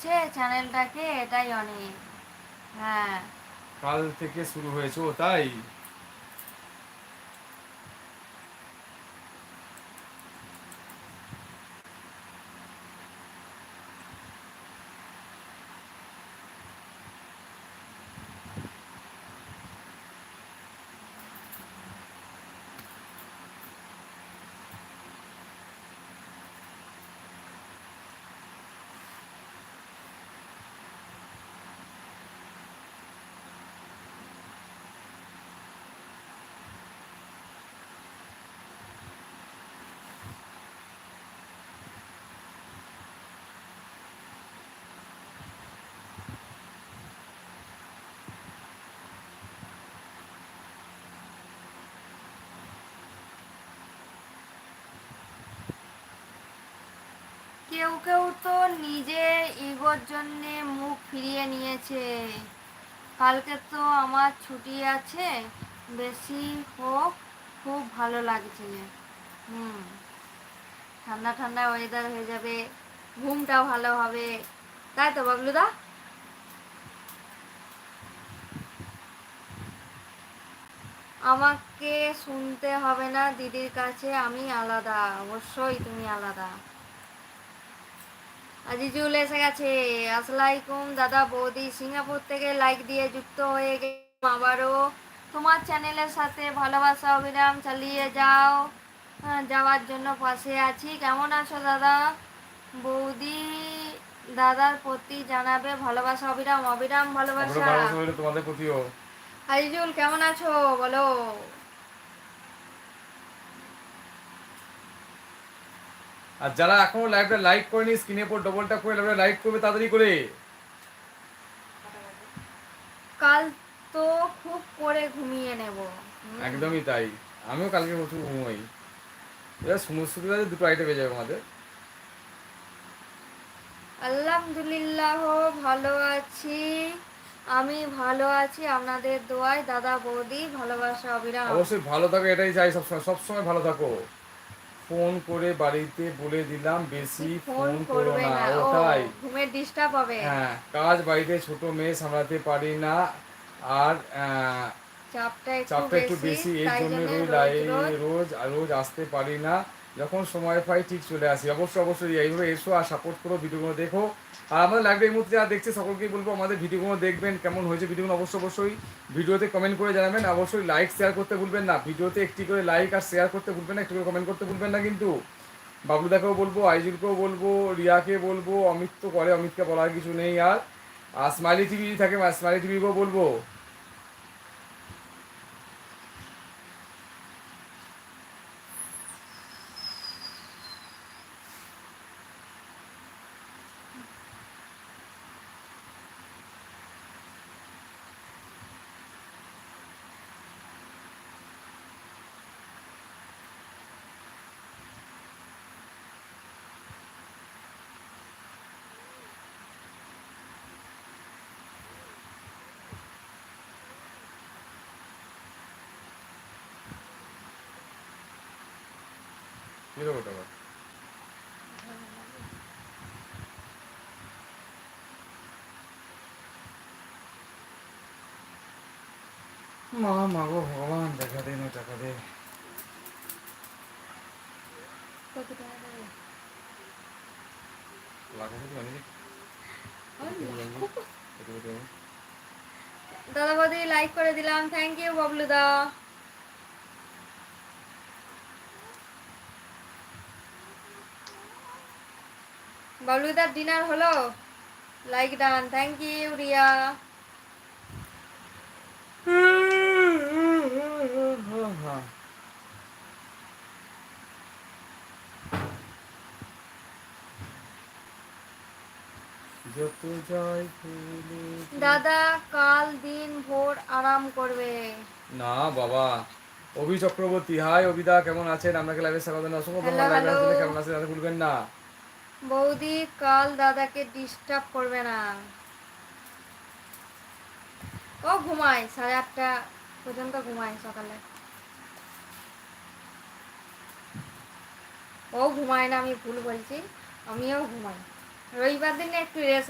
দিয়েছে চ্যানেলটাকে এটাই অনেক। হ্যাঁ। কাল থেকে শুরু হয়েছে ও তাই? কেউ কেউ তো নিজে ইগোর জন্যে মুখ ফিরিয়ে নিয়েছে। কালকে তো আমার ছুটি আছে, বেশি হোক, খুব ভালো লাগছে। হুম, ঠান্ডা ঠান্ডা ওয়েদার হয়ে যাবে ঘুমটাও ভালো হবে। তাই তো বাবলুদা আমাকে শুনতে হবে না, দিদির কাছে আমি আলাদা, অবশ্যই তুমি আলাদা। আজিজুল এসে গেছে। আসসালাইকুম দাদা বৌদি সিঙ্গাপুর থেকে লাইক দিয়ে যুক্ত হয়ে গেলাম আবারও। তোমার চ্যানেলের সাথে ভালোবাসা অবিরাম চালিয়ে যাও। হ্যাঁ, যাওয়ার জন্য পাশে আছি। কেমন আছো দাদা? বৌদি দাদার প্রতি জানাবে ভালোবাসা অবিরাম অবিরাম ভালোবাসা। ভালোবাসা তোমাদের প্রতিও। আজিজুল কেমন আছো? বলো। আর যারা এখনও লাইভটা লাইক করেনি স্ক্রিনে পর ডবল ট্যাপ করে লাইভটা লাইক করবে তাড়াতাড়ি করে। কাল তো খুব করে ঘুমিয়ে নেব। একদমই তাই। আমিও কালকে প্রচুর ঘুমোই। এবার সমস্ত দুটো আইটে পেয়ে যাবে আমাদের। আলহামদুলিল্লাহ ভালো আছি। আমি ভালো আছি আপনাদের দোয়ায়। দাদা বৌদি ভালোবাসা অবিরাম। অবশ্যই ভালো থাকো এটাই চাই। সবসময় সবসময় ভালো থাকো। ফোন করে বাড়িতে বলে দিলাম বেশি ফোন করো না। ওটাই ঘুমের ডিস্টার্ব হবে। হ্যাঁ কাজ বাড়িতে ছোট মেয়ে সামলাতে পারি না। আর চাপটা একটু বেশি এই জন্য রোজ রোজ রোজ আসতে পারি না। যখন সময় পাই ঠিক চলে আসি। অবশ্যই অবশ্যই এইভাবে এসো আর সাপোর্ট করো, ভিডিওগুলো দেখো। আর আমাদের লাইভে এই মুহূর্তে যারা দেখছে সকলকেই বলব, আমাদের ভিডিওগুলো দেখবেন, কেমন হয়েছে ভিডিওগুলো অবশ্যই অবশ্যই ভিডিওতে কমেন্ট করে জানাবেন। অবশ্যই লাইক শেয়ার করতে ভুলবেন না। ভিডিওতে একটি করে লাইক আর শেয়ার করতে ভুলবেন না, একটু করে কমেন্ট করতে ভুলবেন না কিন্তু। বাবলুদাকেও বলব, আইজুলকেও বলব, রিয়াকে বলব অমিত তো করে অমিতকে বলার কিছু নেই আর। আর স্মাইলি টিভি থাকে স্মাইলি টিভিকেও বলব। মা ভগবান, দেখা দে, না টাকা দে। দাদা বৌদি লাইক করে দিলাম। থ্যাংক ইউ বাবলুদা। বাবলুদার ডিনার হলো। Like done thank you Riya. দাদা কাল দিন ভোর আরাম করবে। না বাবা। অভি চক্রবর্তী হাই অভিদা কেমন আছেন? আপনাকে লাইভে স্বাগত। অসংখ্য কেমন আছেন? দাদা ভুলবেন না। বৌদি, কাল দাদাকে ডিস্টার্ব করবে না। ও ঘুমায়, সাড়ে আটটা পর্যন্ত ঘুমায় সকালে। ও ঘুমায় না, আমি ভুল বলছি। আমিও ঘুমাই। রবিবার দিনে একটু রেস্ট